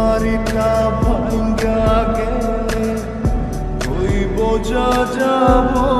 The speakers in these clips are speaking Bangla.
দ্বারিকা ভাঙ্গা গেলে ওই বোঝা যাব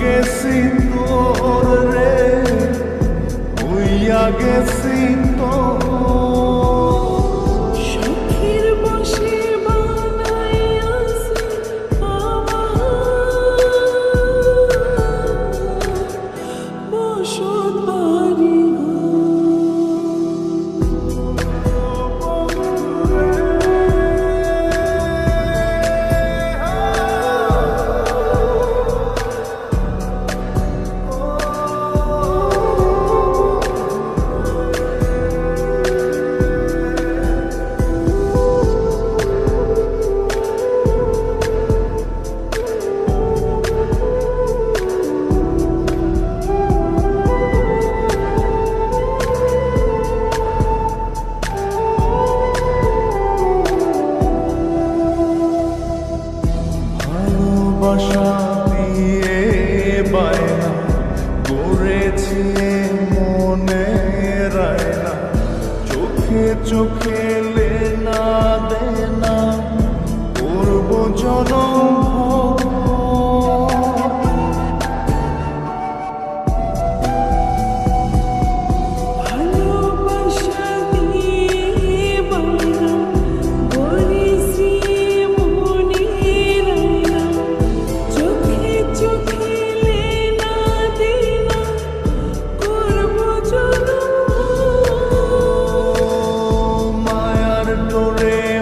গেছি তোর রে হইয়া গেছি তোর সুখের বসে চোখে না দেনা পূর্ব জনম